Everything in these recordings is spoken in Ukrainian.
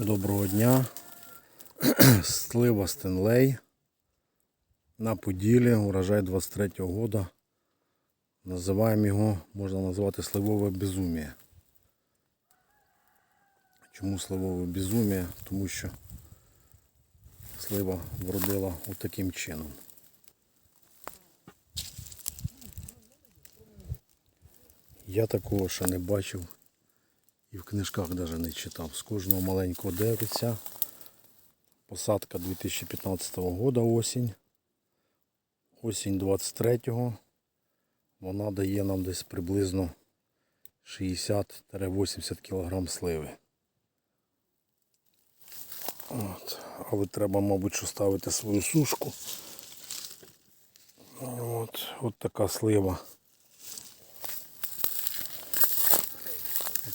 Доброго дня. Слива Стенлей. На Поділі, урожай 23-го года. Називаємо його, можна назвати сливове безум'я. Чому сливове безум'я? Тому що слива вродила отаким чином. Я такого ще не бачив і в книжках навіть не читав. З кожного маленького деревця. Посадка 2015 года осінь. Осінь 23-го. Вона дає нам десь приблизно 60-80 кг сливи. От. Але треба, мабуть, що ставити свою сушку. От, от така слива.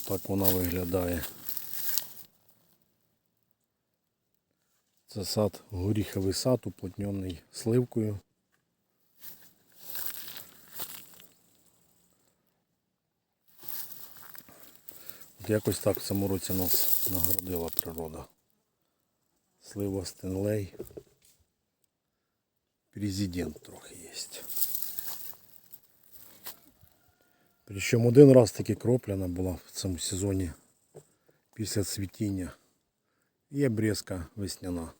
Так вона виглядає. Це сад, горіховий сад, уплотнений сливкою. От якось так в цьому році нас нагородила природа. Слива Стенлей. Президент трохи є. Причому один раз таки кроплена була в цьому сезоні після цвітіння. І обрізка весняна.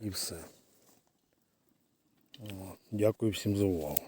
І все. Дякую всім за увагу.